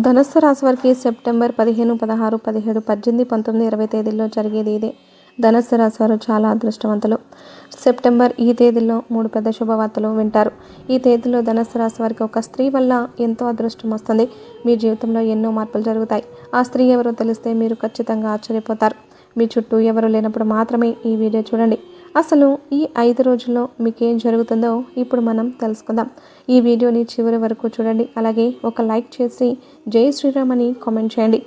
ధనుస్సు రాశి వారికి సెప్టెంబర్ పదిహేను పదహారు పదిహేడు పద్దెనిమిది పంతొమ్మిది ఇరవై తేదీల్లో జరిగేది ఇదే. ధనుస్సు రాశి వారు చాలా అదృష్టవంతులు. సెప్టెంబర్ ఈ తేదీలో మూడు పెద్ద శుభవార్తలు వింటారు. ఈ తేదీలో ధనుస్సు రాశి వారికి ఒక స్త్రీ వల్ల ఎంతో అదృష్టం వస్తుంది. మీ జీవితంలో ఎన్నో మార్పులు జరుగుతాయి. ఆ స్త్రీ ఎవరో తెలిస్తే మీరు ఖచ్చితంగా ఆశ్చర్యపోతారు. మీ చుట్టూ ఎవరు లేనప్పుడు మాత్రమే ఈ వీడియో చూడండి. అసలు ఈ ఐదు రోజుల్లో మీకు ఏం జరుగుతుందో ఇప్పుడు మనం తెలుసుకుందాం. ఈ వీడియోని చివరి వరకు చూడండి. అలాగే ఒక లైక్ చేసి జై శ్రీరామ్ అని కామెంట్ చేయండి.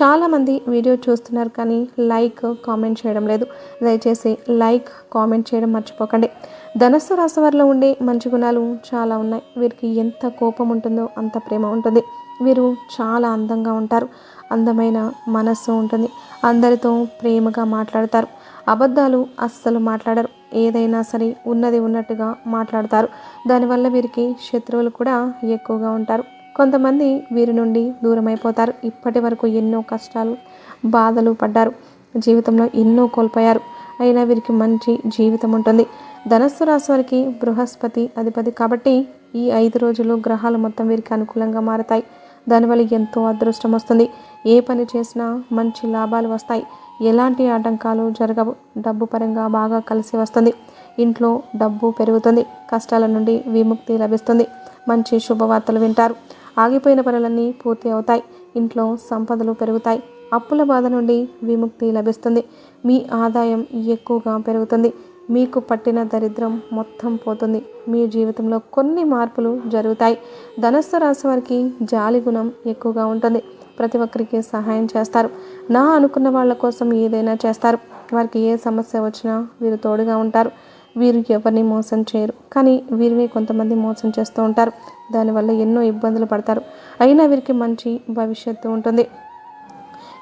చాలామంది వీడియో చూస్తున్నారు కానీ లైక్ కామెంట్ చేయడం లేదు. దయచేసి లైక్ కామెంట్ చేయడం మర్చిపోకండి. ధనస్సు రాశి వారిలో ఉండే మంచి గుణాలు చాలా ఉన్నాయి. వీరికి ఎంత కోపం ఉంటుందో అంత ప్రేమ ఉంటుంది. వీరు చాలా అందంగా ఉంటారు. అందమైన మనస్సు ఉంటుంది. అందరితో ప్రేమగా మాట్లాడతారు. అబద్ధాలు అస్సలు మాట్లాడరు. ఏదైనా సరే ఉన్నది ఉన్నట్టుగా మాట్లాడతారు. దానివల్ల వీరికి శత్రువులు కూడా ఎక్కువగా ఉంటారు. కొంతమంది వీరి నుండి దూరమైపోతారు. ఇప్పటి వరకు ఎన్నో కష్టాలు బాధలు పడ్డారు. జీవితంలో ఎన్నో కోల్పోయారు. అయినా వీరికి మంచి జీవితం ఉంటుంది. ధనస్సు రాశి వారికి బృహస్పతి అధిపతి కాబట్టి ఈ ఐదు రోజులు గ్రహాలు మొత్తం వీరికి అనుకూలంగా మారతాయి. దానివల్ల ఎంతో అదృష్టం వస్తుంది. ఏ పని చేసినా మంచి లాభాలు వస్తాయి. ఎలాంటి ఆటంకాలు జరగవు డబ్బు పరంగా బాగా కలిసి వస్తుంది. ఇంట్లో డబ్బు పెరుగుతుంది. కష్టాల నుండి విముక్తి లభిస్తుంది. మంచి శుభవార్తలు వింటారు. ఆగిపోయిన పనులన్నీ పూర్తి అవుతాయి. ఇంట్లో సంపదలు పెరుగుతాయి. అప్పుల బాధ నుండి విముక్తి లభిస్తుంది. మీ ఆదాయం ఎక్కువగా పెరుగుతుంది. మీకు పట్టిన దరిద్రం మొత్తం పోతుంది. మీ జీవితంలో కొన్ని మార్పులు జరుగుతాయి. ధనస్సు రాశి వారికి జాలి గుణం ఎక్కువగా ఉంటుంది. ప్రతి ఒక్కరికి సహాయం చేస్తారు. నా అనుకున్న వాళ్ళ కోసం ఏదైనా చేస్తారు. వారికి ఏ సమస్య వచ్చినా వీరు తోడుగా ఉంటారు. వీరు ఎవరిని మోసం చేయరు. కానీ వీరిని కొంతమంది మోసం చేస్తూ ఉంటారు. దానివల్ల ఎన్నో ఇబ్బందులు పడతారు. అయినా వీరికి మంచి భవిష్యత్తు ఉంటుంది.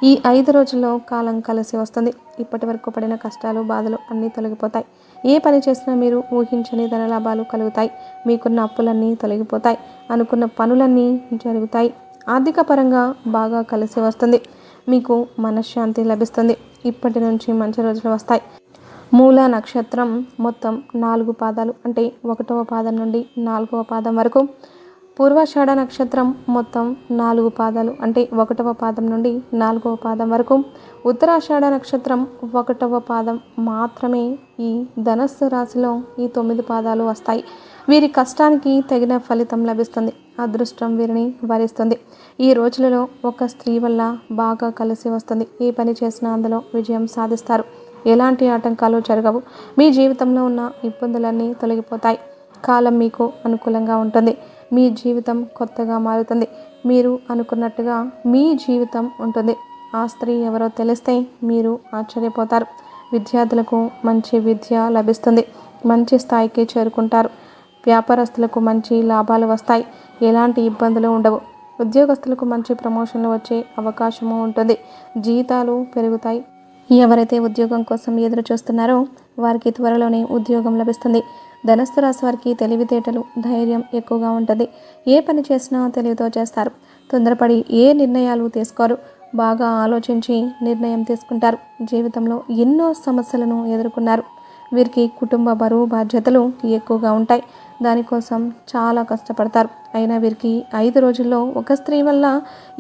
ఈ ఐదు రోజుల్లో కాలం కలిసి వస్తుంది. ఇప్పటి వరకు పడిన కష్టాలు బాధలు అన్నీ తొలగిపోతాయి. ఏ పని చేసినా మీరు ఊహించని ధన లాభాలు కలుగుతాయి. మీకున్న అప్పులన్నీ తొలగిపోతాయి. అనుకున్న పనులన్నీ జరుగుతాయి. ఆర్థిక పరంగా బాగా కలిసి వస్తుంది. మీకు మనశ్శాంతి లభిస్తుంది. ఇప్పటి నుంచి మంచి రోజులు వస్తాయి. మూల నక్షత్రం మొత్తం నాలుగు పాదాలు అంటే ఒకటవ పాదం నుండి నాలుగవ పాదం వరకు. పూర్వాషాఢ నక్షత్రం మొత్తం నాలుగు పాదాలు అంటే ఒకటవ పాదం నుండి నాలుగవ పాదం వరకు. ఉత్తరాషాఢ నక్షత్రం ఒకటవ పాదం మాత్రమే ఈ ధనస్సు రాశిలో ఈ తొమ్మిది పాదాలు వస్తాయి. వీరి కష్టానికి తగిన ఫలితం లభిస్తుంది. అదృష్టం వీరిని వరిస్తుంది. ఈ రోజులలో ఒక స్త్రీ వల్ల బాగా కలిసి వస్తుంది. ఏ పని చేసినా అందులో విజయం సాధిస్తారు. ఎలాంటి ఆటంకాలు జరగవు. మీ జీవితంలో ఉన్న ఇబ్బందులన్నీ తొలగిపోతాయి. కాలం మీకు అనుకూలంగా ఉంటుంది. మీ జీవితం కొత్తగా మారుతుంది. మీరు అనుకున్నట్టుగా మీ జీవితం ఉంటుంది. ఆ స్త్రీ ఎవరో తెలిస్తే మీరు ఆశ్చర్యపోతారు. విద్యార్థులకు మంచి విద్య లభిస్తుంది. మంచి స్థాయికి చేరుకుంటారు. వ్యాపారస్తులకు మంచి లాభాలు వస్తాయి. ఎలాంటి ఇబ్బందులు ఉండవు. ఉద్యోగస్తులకు మంచి ప్రమోషన్లు వచ్చే అవకాశము ఉంటుంది. జీతాలు పెరుగుతాయి. ఎవరైతే ఉద్యోగం కోసం ఎదురు చూస్తున్నారో వారికి త్వరలోనే ఉద్యోగం లభిస్తుంది. ధనస్థు రాశి వారికి తెలివితేటలు ధైర్యం ఎక్కువగా ఉంటుంది. ఏ పని చేసినా తెలివితో చేస్తారు. తొందరపడి ఏ నిర్ణయాలు తీసుకోరు. బాగా ఆలోచించి నిర్ణయం తీసుకుంటారు. జీవితంలో ఎన్నో సమస్యలను ఎదుర్కొన్నారు. వీరికి కుటుంబ బరువు బాధ్యతలు ఎక్కువగా ఉంటాయి. దానికోసం చాలా కష్టపడతారు. అయినా వీరికి ఐదు రోజుల్లో ఒక స్త్రీ వల్ల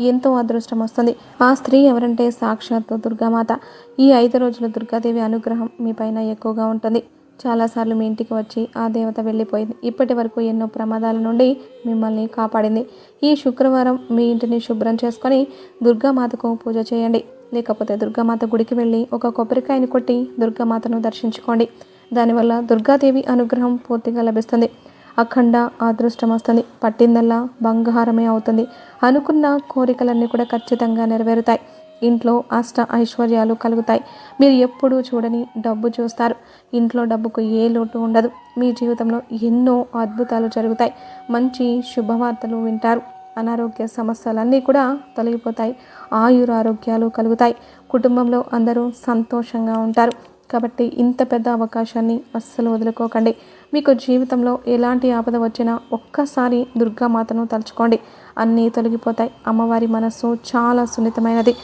ఎంతో అదృష్టం వస్తుంది. ఆ స్త్రీ ఎవరంటే సాక్షాత్తు దుర్గామాత. ఈ ఐదు రోజులు దుర్గాదేవి అనుగ్రహం మీ పైన ఎక్కువగా ఉంటుంది. చాలాసార్లు మీ ఇంటికి వచ్చి ఆ దేవత వెళ్ళిపోయింది. ఇప్పటి వరకు ఎన్నో ప్రమాదాల నుండి మిమ్మల్ని కాపాడింది. ఈ శుక్రవారం మీ ఇంటిని శుభ్రం చేసుకొని దుర్గామాతకు పూజ చేయండి. లేకపోతే దుర్గామాత గుడికి వెళ్ళి ఒక కొబ్బరికాయని కొట్టి దుర్గామాతను దర్శించుకోండి. దానివల్ల దుర్గాదేవి అనుగ్రహం పూర్తిగా లభిస్తుంది. అఖండ అదృష్టం వస్తుంది పట్టిందల్లా బంగారమే అవుతుంది. అనుకున్న కోరికలన్నీ కూడా ఖచ్చితంగా నెరవేరుతాయి. ఇంట్లో అష్ట ఐశ్వర్యాలు కలుగుతాయి. మీరు ఎప్పుడూ చూడని డబ్బు చూస్తారు. ఇంట్లో డబ్బుకు ఏ లోటు ఉండదు. మీ జీవితంలో ఎన్నో అద్భుతాలు జరుగుతాయి. మంచి శుభవార్తలు వింటారు. అనారోగ్య సమస్యలన్నీ కూడా తొలగిపోతాయి. ఆయురారోగ్యాలు కలుగుతాయి. కుటుంబంలో అందరూ సంతోషంగా ఉంటారు. కాబట్టి ఇంత పెద్ద అవకాశాన్ని అస్సలు వదులుకోకండి. మీకు జీవితంలో ఎలాంటి ఆపద వచ్చినా ఒక్కసారి దుర్గామాతను తలుచుకోండి. అన్నీ తొలగిపోతాయి. అమ్మవారి మనస్సు చాలా సున్నితమైనది.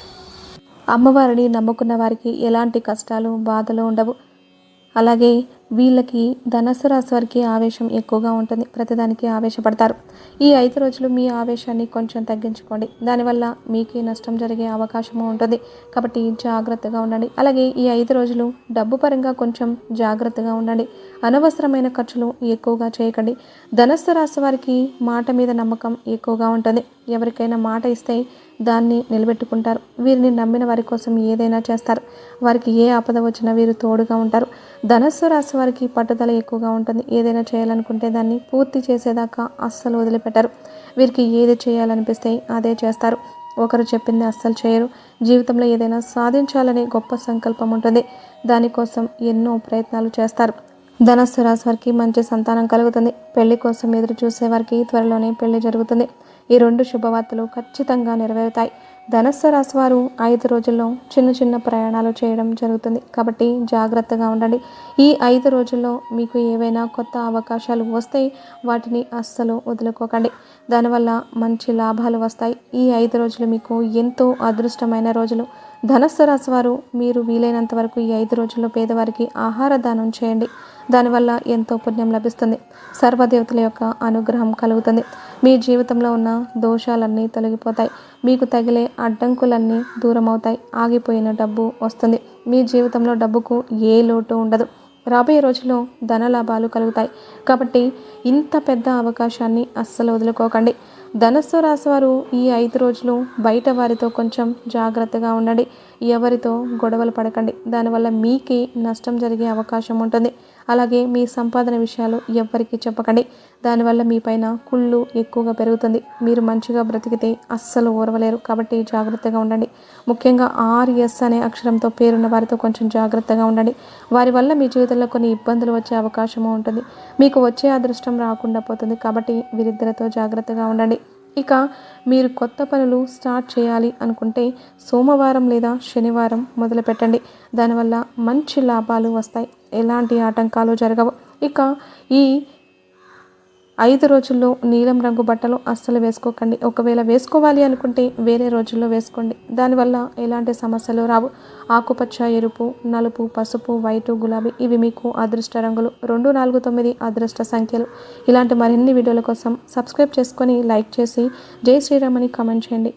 అమ్మవారిని నమ్ముకున్న వారికి ఎలాంటి కష్టాలు బాధలు ఉండవు. అలాగే వీళ్ళకి ధనస్సు రాశి వారికి ఆవేశం ఎక్కువగా ఉంటుంది. ప్రతిదానికి ఆవేశపడతారు. ఈ ఐదు రోజులు మీ ఆవేశాన్ని కొంచెం తగ్గించుకోండి. దానివల్ల మీకే నష్టం జరిగే అవకాశము ఉంటుంది. కాబట్టి జాగ్రత్తగా ఉండండి. అలాగే ఈ ఐదు రోజులు డబ్బు పరంగా కొంచెం జాగ్రత్తగా ఉండండి. అనవసరమైన ఖర్చులు ఎక్కువగా చేయకండి. ధనస్సు రాశి వారికి మాట మీద నమ్మకం ఎక్కువగా ఉంటుంది. ఎవరికైనా మాట ఇస్తే దాన్ని నిలబెట్టుకుంటారు. వీరిని నమ్మిన వారి కోసం ఏదైనా చేస్తారు. వారికి ఏ ఆపద వచ్చినా వీరు తోడుగా ఉంటారు. ధనస్సు రాశి వారికి పట్టుదల ఎక్కువగా ఉంటుంది. ఏదైనా చేయాలనుకుంటే దాన్ని పూర్తి చేసేదాకా అస్సలు వదిలిపెట్టరు. వీరికి ఏది చేయాలనిపిస్తే అదే చేస్తారు. ఒకరు చెప్పింది అస్సలు చేయరు. జీవితంలో ఏదైనా సాధించాలనే గొప్ప సంకల్పం ఉంటుంది. దానికోసం ఎన్నో ప్రయత్నాలు చేస్తారు. ధనస్సు రాశి వారికి మంచి సంతానం కలుగుతుంది. పెళ్ళి కోసం ఎదురు చూసే వారికి త్వరలోనే పెళ్ళి జరుగుతుంది. ఈ రెండు శుభవార్తలు ఖచ్చితంగా నెరవేరుతాయి. ధనస్సు రాశి వారు ఐదు రోజుల్లో చిన్న చిన్న ప్రయాణాలు చేయడం జరుగుతుంది. కాబట్టి జాగ్రత్తగా ఉండండి. ఈ ఐదు రోజుల్లో మీకు ఏవైనా కొత్త అవకాశాలు వస్తే వాటిని అస్సలు వదులుకోకండి. దానివల్ల మంచి లాభాలు వస్తాయి. ఈ ఐదు రోజులు మీకు ఎంతో అదృష్టమైన రోజులు. ధనస్సు రాశి వారు మీరు వీలైనంత వరకు ఈ ఐదు రోజుల్లో పేదవారికి ఆహార దానం చేయండి. దానివల్ల ఎంతో పుణ్యం లభిస్తుంది. సర్వదేవతల యొక్క అనుగ్రహం కలుగుతుంది. మీ జీవితంలో ఉన్న దోషాలన్నీ తొలగిపోతాయి. మీకు తగిలే అడ్డంకులన్నీ దూరం అవుతాయి ఆగిపోయిన డబ్బు వస్తుంది. మీ జీవితంలో డబ్బుకు ఏ లోటు ఉండదు. రాబోయే రోజుల్లో ధన లాభాలు కలుగుతాయి. కాబట్టి ఇంత పెద్ద అవకాశాన్ని అస్సలు వదులుకోకండి. ధనస్సు రాశి వారు ఈ ఐదు రోజులు బయట వారితో కొంచెం జాగ్రత్తగా ఉండండి. ఎవరితో గొడవలు పడకండి. దానివల్ల మీకే నష్టం జరిగే అవకాశం ఉంటుంది. అలాగే మీ సంపాదన విషయాలు ఎవ్వరికీ చెప్పకండి. దానివల్ల మీ పైన కుళ్ళు ఎక్కువగా పెరుగుతుంది. మీరు మంచిగా బ్రతికితే అస్సలు ఓర్వలేరు. కాబట్టి జాగ్రత్తగా ఉండండి. ముఖ్యంగా ఆర్ఎస్ అనే అక్షరంతో పేరున్న వారితో కొంచెం జాగ్రత్తగా ఉండండి. వారి వల్ల మీ జీవితంలో కొన్ని ఇబ్బందులు వచ్చే అవకాశము ఉంటుంది. మీకు వచ్చే అదృష్టం రాకుండా పోతుంది. కాబట్టి వీరిద్దరితో జాగ్రత్తగా ఉండండి. ఇక మీరు కొత్త పనులు స్టార్ట్ చేయాలి అనుకుంటే సోమవారం లేదా శనివారం మొదలుపెట్టండి. దానివల్ల మంచి లాభాలు వస్తాయి. ఎలాంటి ఆటంకాలు జరగవు. ఇక ఈ ఐదు రోజుల్లో నీలం రంగు బట్టలు అస్సలు వేసుకోకండి. ఒకవేళ వేసుకోవాలి అనుకుంటే వేరే రోజుల్లో వేసుకోండి. దానివల్ల ఎలాంటి సమస్యలు రావు. ఆకుపచ్చ ఎరుపు నలుపు పసుపు వైటు గులాబీ ఇవి మీకు అదృష్ట రంగులు. రెండు నాలుగు తొమ్మిది అదృష్ట సంఖ్యలు. ఇలాంటి మరిన్ని వీడియోల కోసం సబ్స్క్రైబ్ చేసుకొని లైక్ చేసి జై శ్రీరామ్ అని కామెంట్ చేయండి.